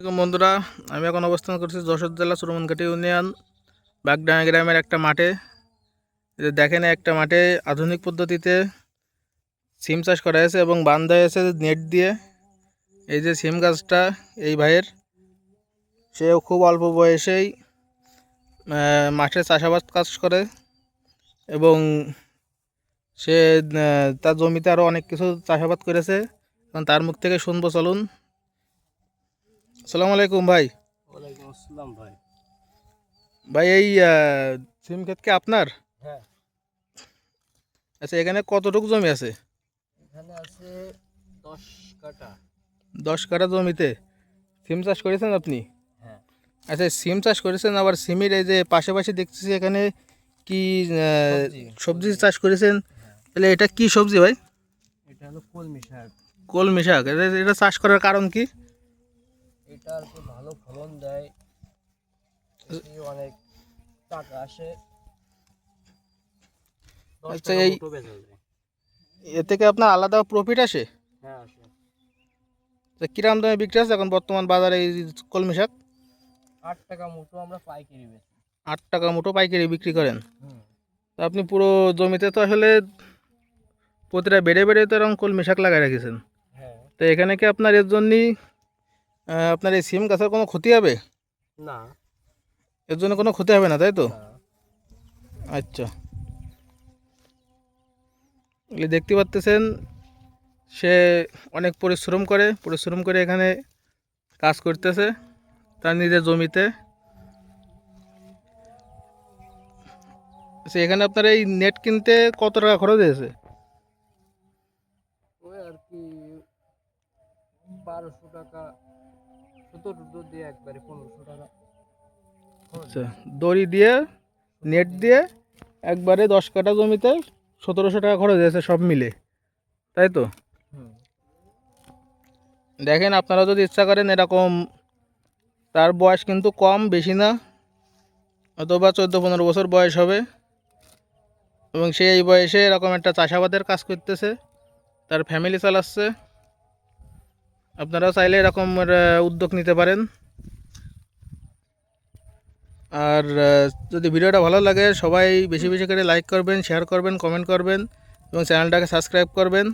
বন্ধুরা, আমি এখন অবস্থান করছি যশোর জেলা সুরমনঘাটি ইউনিয়ন, বাগডাঙ্গা গ্রামের একটা মাঠে। দেখেন একটা মাঠে আধুনিক পদ্ধতিতে সিম চাষ করা হয়েছে এবং বান্ধা হয়েছে নেট দিয়ে। এই যে সিম গাছটা, এই ভাইয়ের, সেও খুব অল্প বয়সেই মাঠে চাষাবাদ কাজ করে এবং সে তার জমিতে আরও অনেক কিছু চাষাবাদ করেছে এবং তার মুখ থেকে শুনব চলুন। আসসালামু আলাইকুম ভাই। ওয়ালাইকুম আসসালাম ভাই। ভাই এই সিম ক্ষেত কি আপনার? হ্যাঁ। আচ্ছা এখানে কতটুকু জমি আছে? এখানে আছে দশ কাটা দশ কাঠা জমিতে। সিম চাষ করেছেন আপনি? হ্যাঁ। আচ্ছা সিম চাষ করেছেন আবার সিমের এই যে পাশাপাশি দেখতেছি এখানে কি সবজি। চাষ করেছেন। তাহলে এটা কি সবজি ভাই? এটা হলো কলমি শাক। কলমি শাক। এটা চাষ করার কারণ কি? এটা আর কি ভালো ফলন দেয় অনেক টাকা আসে। আচ্ছা, এই- এ থেকে আপনার আলাদা প্রফিট আসে? হ্যাঁ আসে। তা কিরাম দামে বিক্রি আছে এখন বর্তমান বাজারে এই কলমি শাক? আট টাকা মুঠো আমরা পাইকারি বেচি। আট টাকা মুঠো পাইকারি বিক্রি করেন? তো আপনি পুরো জমিতে তো আসলে প্রতিটা বেড়ে বেড়ে তো এরকম কলমি শাক লাগাই রেখেছেন। হ্যাঁ। তো এখানে কি আপনার এর জন্যই আপনার এই সিম গাছের কোনো ক্ষতি হবে? না। এর জন্য কোনো ক্ষতি হবে না তাই তো? আচ্ছা। এগুলি দেখতে পাচ্তেছেন সে অনেক পরিশ্রম করে পরিশ্রম করে এখানে কাজ করতেছে তার নিজের জমিতে। আচ্ছা, এখানে আপনার এই নেট কিনতে কত টাকা খরচ হয়েছে? ওই আর কি বারোশো টাকা দিয়ে একবারে পনেরোশো টাকা। আচ্ছা দড়ি দিয়ে নেট দিয়ে একবারে দশ কাঠা জমিতে সতেরোশো টাকা খরচ হয়েছে সব মিলে। তাই তো? দেখেন আপনারা যদি ইচ্ছা করেন এরকম তার বয়স কিন্তু কম বেশি না। অথবা চোদ্দ পনেরো বছর বয়স হবে। এবং সেই বয়সে এরকম একটা চাষাবাদের কাজ করতেছে তার ফ্যামিলি চালাচ্ছে। আপনারাও চাইলে এরকম উদ্যোগ নিতে পারেন। আর যদি ভিডিওটা ভালো লাগে, সবাই বেশি বেশি করে লাইক করবেন শেয়ার করবেন কমেন্ট করবেন, এবং চ্যানেলটাকে সাবস্ক্রাইব করবেন।